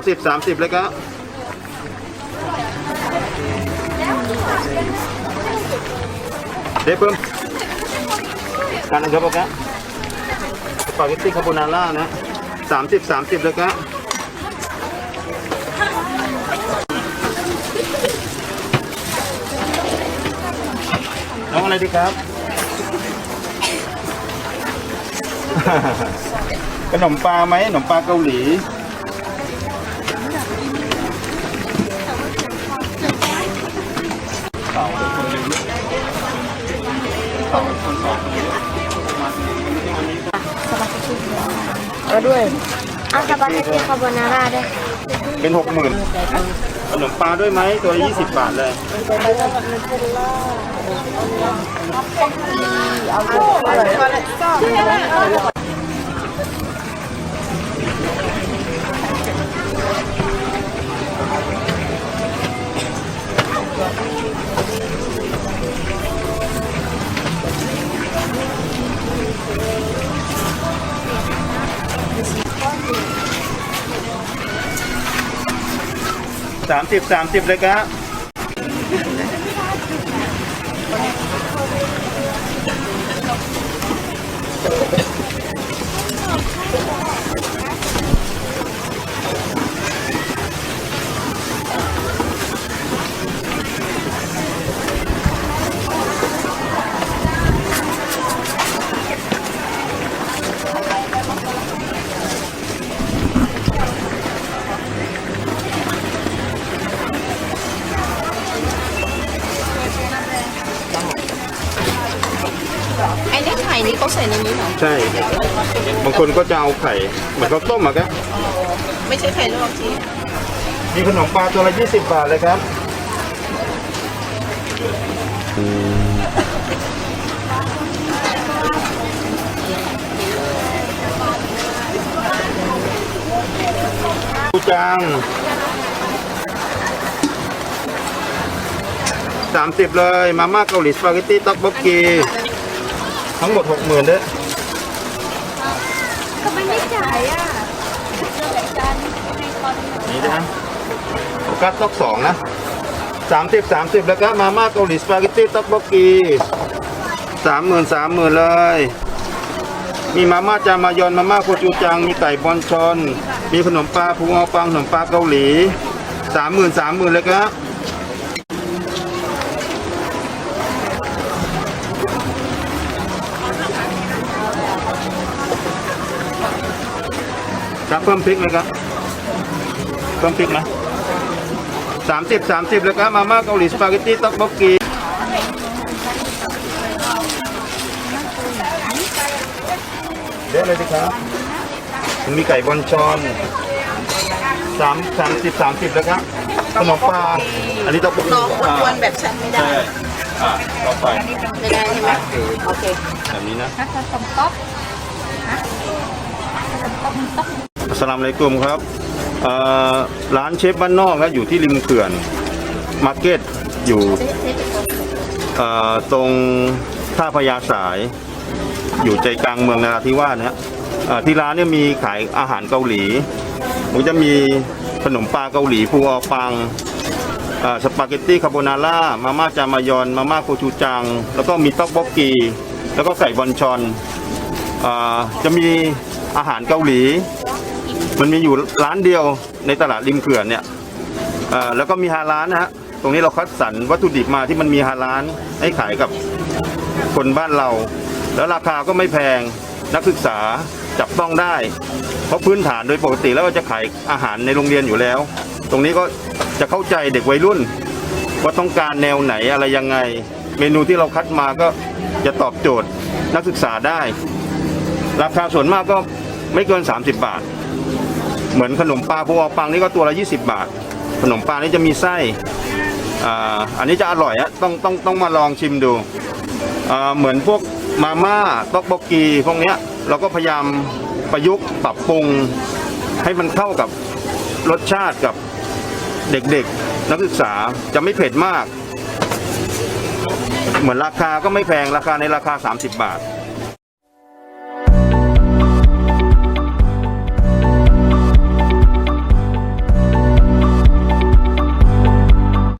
สามสิบสามสิบเลยครับเดี๋ยวเพิ่มการนะครับครับสปาเกตตี้คาโบนาร่านะสามสิบสามสิบเลยครับน้องอะไรดีครับ ขนมปลาไหมขนมปลาเกาหลี เอาด้วยเอาสปาเกตตี้คาโบนาร่าด้วยเป็นหกหมื่นขนมปลาด้วยไหมตัวละยี่สิบบาทเลย สามสิบสามสิบเลยครับ ไอ้เนี่ยไข่นี้เขาใส่ในนี้เหรอใช่ บางคนก็จะเอาไข่เหมือนข้าวต้มอะครับ ไม่ใช่ไข่ลวกจีมีขนมปลาตัวละยี่สิบบาทเลยครับ ปูจังสามสิบเลย มาม่าเกาหลีสปาเกตตี้ต๊อกบกกี ทั้งหมดหกหมื่นเด้อก็ไม่ได้จ่ายอะนี่นะโอกัสต๊อกสองนะสามสิบสามสิบแล้วก็มาม่าเกาหลีสปาเกตตี้ต๊อกบกกีสามหมื่นสามหมื่นเลย มีมาม่าจามายอนมาม่าโคจูจัง มีไก่บอลชอน มีขนมปลาพุงเอาปังขนมปลาเกาหลีสามหมื่นสามหมื่นเลยครับ พิ่มพริกไหมครับเพิ่มพริกไหมสามสิบสามสิบเลยครับมาม่าเกาหลีสปาเกตตี้ต๊อกบกกีเดี๋ยวเลยสิครับมันมีไก่บอลชอนสามสามสิบสามสิบแล้วครับขนมปลาอันนี้ต๊อกบกกีน้องอ้วนๆแบบฉันไม่ได้ใช่อ่าต่อไปไม่ได้ใช่ไหมโอเคแบบนี้นะสมต๊อกอัส สลามอะลัยกุมครับร้านเชฟบ้านนอกครับอยู่ที่ริมเขื่อนมาร์เก็ตอยู่ตรงท่าพญาสาย อยู่ใจกลางเมืองนราธิวาสนะฮะที่ร้านเนี่ยมีขายอาหารเกาหลีมันจะมีขนมปลาเกาหลีฟูออปังสปาเกตตี้คาโบนาร่ามาม่าจามายอนมาม่าโคชูจัง แล้วก็มีต๊อกบกกี แล้วก็ไก่บอลชอนอจะมีอาหารเกาหลี มันมีอยู่ร้านเดียวในตลาดริมเขื่อนเนี่ยแล้วก็มีฮาร้านนะฮะตรงนี้เราคัดสรรวัตถุดิบมาที่มันมีฮาร้านให้ขายกับคนบ้านเรา แล้วราคาก็ไม่แพงนักศึกษาจับต้องได้ เพราะพื้นฐานโดยปกติแล้วจะขายอาหารในโรงเรียนอยู่แล้ว ตรงนี้ก็จะเข้าใจเด็กวัยรุ่นว่าต้องการแนวไหนอะไรยังไง เมนูที่เราคัดมาก็จะตอบโจทย์นักศึกษาได้ ราคาส่วนมากก็ไม่เกิน 30 บาท เหมือนขนมปลาพวปังนี่ก็ตัวละ 20 บาท ขนมปลานี่จะมีไส้อ่าอันนี้จะอร่อยอะต้องต้องต้องมาลองชิมดูอ่าเหมือนพวกมาม่าต๊อกบกกีพวกเนี้ยเราก็พยายามประยุกต์ปรับปรุงให้มันเข้ากับรสชาติกับเด็กๆ นักศึกษาจะไม่เผ็ดมาก เหมือนราคาก็ไม่แพงราคาในราคา 30 บาท